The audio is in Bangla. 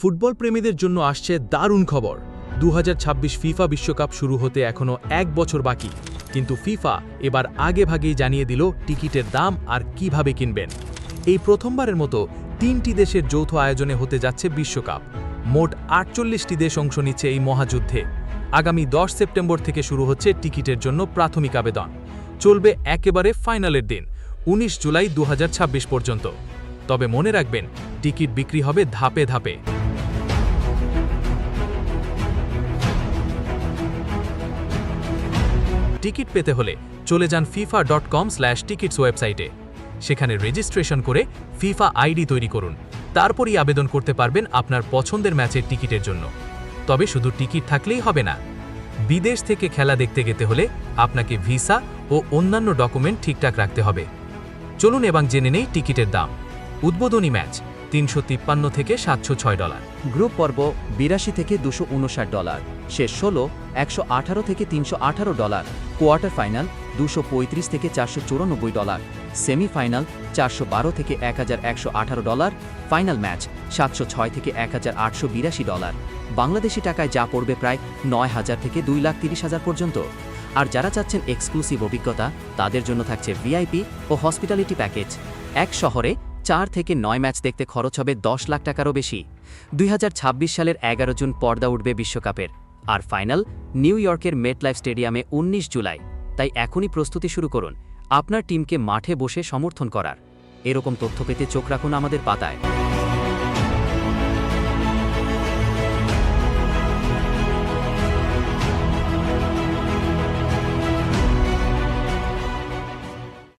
ফুটবল প্রেমীদের জন্য আসছে দারুণ খবর। দু হাজার ছাব্বিশ ফিফা বিশ্বকাপ শুরু হতে এখনও এক বছর বাকি। কিন্তু ফিফা এবার আগে ভাগেই জানিয়ে দিল টিকিটের দাম আর কীভাবে কিনবেন। এই প্রথমবারের মতো তিনটি দেশের যৌথ আয়োজনে হতে যাচ্ছে বিশ্বকাপ। মোট আটচল্লিশটি দেশ অংশ নিচ্ছে এই মহাযুদ্ধে। আগামী দশ সেপ্টেম্বর থেকে শুরু হচ্ছে টিকিটের জন্য প্রাথমিক আবেদন। চলবে একেবারে ফাইনালের দিন ১৯ জুলাই দু হাজার ছাব্বিশ পর্যন্ত। তবে মনে রাখবেন, টিকিট বিক্রি হবে ধাপে ধাপে। টিকিট পেতে হলে চলে যান FIFA dot com slash tickets ওয়েবসাইটে। সেখানে রেজিস্ট্রেশন করে ফিফা আইডি তৈরি করুন। তারপরই আবেদন করতে পারবেন আপনার পছন্দের ম্যাচের টিকিটের জন্য। তবে শুধু টিকিট থাকলেই হবে না। বিদেশ থেকে খেলা দেখতে যেতে হলে আপনাকে ভিসা ও অন্যান্য ডকুমেন্ট ঠিকঠাক রাখতে হবে। চলুন এবং জেনে নেই টিকিটের দাম। উদ্বোধনী ম্যাচ। তিনশো তিপ্পান্ন থেকে সাতশো ছয় ডলার। গ্রুপ পর্ব বিরাশি থেকে দুশো উনষাট ডলার। শেষ ষোলো একশো আঠারো থেকে তিনশো আঠারো ডলার। কোয়ার্টার ফাইনাল দুশো পঁয়ত্রিশ থেকে চারশো চুরানব্বই ডলার। সেমিফাইনাল চারশো বারো থেকে এক হাজার একশো আঠারো ডলার। ফাইনাল ম্যাচ সাতশো ছয় থেকে এক হাজার আটশো বিরাশি ডলার। বাংলাদেশি টাকায় যা পড়বে প্রায় নয় হাজার থেকে দুই লাখ তিরিশ হাজার পর্যন্ত। আর যারা চাচ্ছেন এক্সক্লুসিভ অভিজ্ঞতা, তাদের জন্য থাকছে ভিআইপি ও হসপিটালিটি প্যাকেজ এক শহরে চার থেকে নয় ম্যাচ দেখতে খরচ হবে দশ লাখ টাকারও বেশি। দুই হাজার ছাব্বিশ সালের এগারো জুন পর্দা উঠবে বিশ্বকাপের। আর ফাইনাল, নিউ ইয়র্কের মেটলাইফ স্টেডিয়ামে ১৯ জুলাই। তাই এখনই প্রস্তুতি শুরু করুন। আপনার টিমকে মাঠে বসে সমর্থন করার। এরকম তথ্য পেতে চোখ রাখুন আমাদের পাতায়।